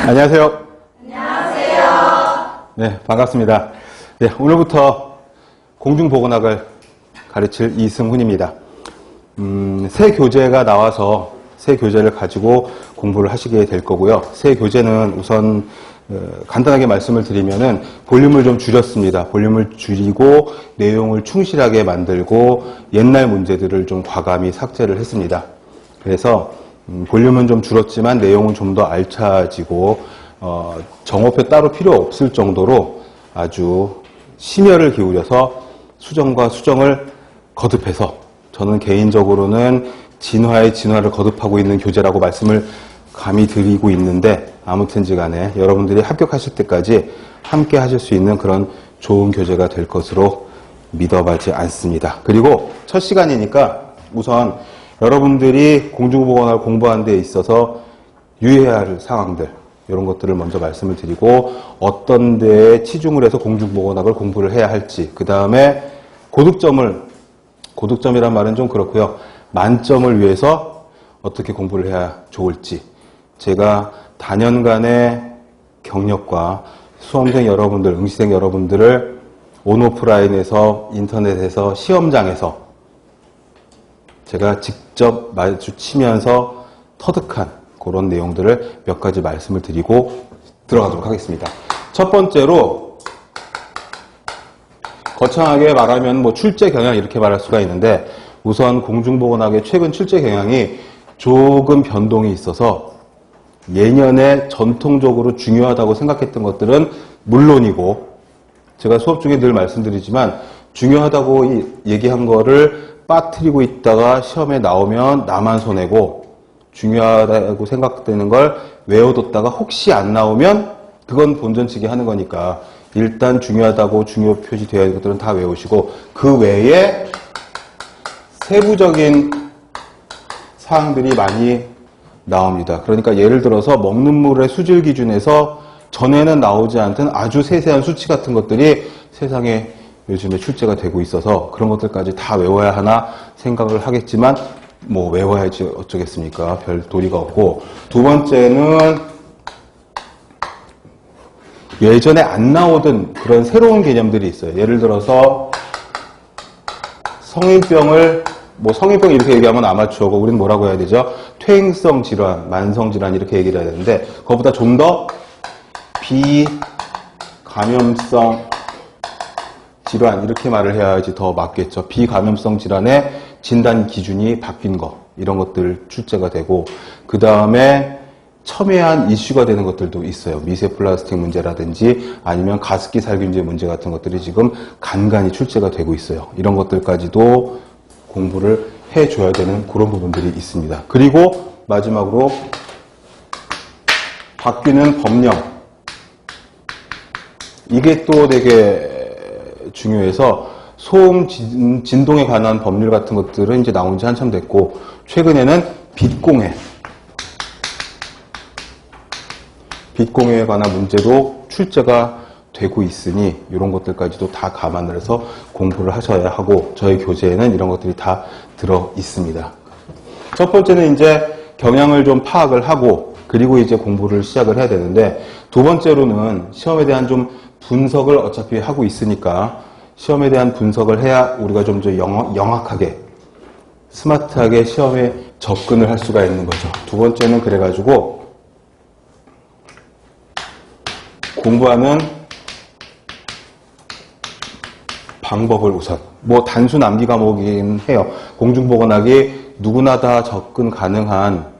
안녕하세요. 안녕하세요. 네, 반갑습니다. 네, 오늘부터 공중보건학을 가르칠 이승훈입니다. 음, 새 교재가 나와서 새 교재를 가지고 공부를 하시게 될 거고요. 새 교재는 우선 어, 간단하게 말씀을 드리면은 볼륨을 좀 줄였습니다. 볼륨을 줄이고 내용을 충실하게 만들고 옛날 문제들을 좀 과감히 삭제를 했습니다. 그래서 음, 볼륨은 좀 줄었지만 내용은 좀 더 알차지고 어, 정오표 따로 필요 없을 정도로 아주 심혈을 기울여서 수정과 수정을 거듭해서 저는 개인적으로는 진화의 진화를 거듭하고 있는 교재라고 말씀을 감히 드리고 있는데 아무튼지 간에 여러분들이 합격하실 때까지 함께 하실 수 있는 그런 좋은 교재가 될 것으로 믿어가지 않습니다. 그리고 첫 시간이니까 우선 여러분들이 공중보건을 공부하는 데 있어서 유의해야 할 상황들 이런 것들을 먼저 말씀을 드리고 어떤 데에 치중을 해서 공중보건학을 공부를 해야 할지 그 다음에 고득점을 고득점이란 말은 좀 그렇고요. 만점을 위해서 어떻게 공부를 해야 좋을지. 제가 단연간의 경력과 수험생 여러분들 응시생 여러분들을 온오프라인에서 인터넷에서 시험장에서 제가 직접 마주치면서 터득한 그런 내용들을 몇 가지 말씀을 드리고 들어가도록 하겠습니다. 첫 번째로 거창하게 말하면 뭐 출제 경향 이렇게 말할 수가 있는데 우선 공중보건학의 최근 출제 경향이 조금 변동이 있어서 예년에 전통적으로 중요하다고 생각했던 것들은 물론이고 제가 수업 중에 늘 말씀드리지만 중요하다고 이- 얘기한 거를 빠뜨리고 있다가 시험에 나오면 나만 손해고 중요하다고 생각되는 걸 외워뒀다가 혹시 안 나오면 그건 본전 치기 하는 거니까 일단 중요하다고 중요 표시되어 있는 것들은 다 외우시고 그 외에 세부적인 사항들이 많이 나옵니다. 그러니까 예를 들어서 먹는 물의 수질 기준에서 전에는 나오지 않던 아주 세세한 수치 같은 것들이 세상에 요즘에 출제가 되고 있어서 그런 것들까지 다 외워야 하나 생각을 하겠지만 뭐 외워야지 어쩌겠습니까? 별 도리가 없고 두 번째는 예전에 안 나오던 그런 새로운 개념들이 있어요. 예를 들어서 성인병을 뭐 성인병 이렇게 얘기하면 아마추어고 우리는 뭐라고 해야 되죠? 퇴행성 질환, 만성 질환 이렇게 얘기를 해야 되는데 그것보다 좀 더 비감염성 질환 이렇게 말을 해야지 더 맞겠죠. 비감염성 질환의 진단 기준이 바뀐 거 이런 것들 출제가 되고 그 다음에 첨예한 이슈가 되는 것들도 있어요. 미세 플라스틱 문제라든지 아니면 가습기 살균제 문제 같은 것들이 지금 간간히 출제가 되고 있어요. 이런 것들까지도 공부를 해줘야 되는 그런 부분들이 있습니다. 그리고 마지막으로 바뀌는 법령 이게 또 되게 중요해서 소음 진- 진동에 관한 법률 같은 것들은 이제 나온 지 한참 됐고 최근에는 빛공해 빛공해에 관한 문제도 출제가 되고 있으니 이런 것들까지도 다 감안을 해서 공부를 하셔야 하고 저희 교재에는 이런 것들이 다 들어 있습니다. 첫 번째는 이제 경향을 좀 파악을 하고 그리고 이제 공부를 시작을 해야 되는데 두 번째로는 시험에 대한 좀 분석을 어차피 하고 있으니까 시험에 대한 분석을 해야 우리가 좀 더 영악하게 스마트하게 시험에 접근을 할 수가 있는 거죠. 두 번째는 그래가지고 공부하는 방법을 우선 뭐 단순 암기 과목이긴 해요. 공중보건학이 누구나 다 접근 가능한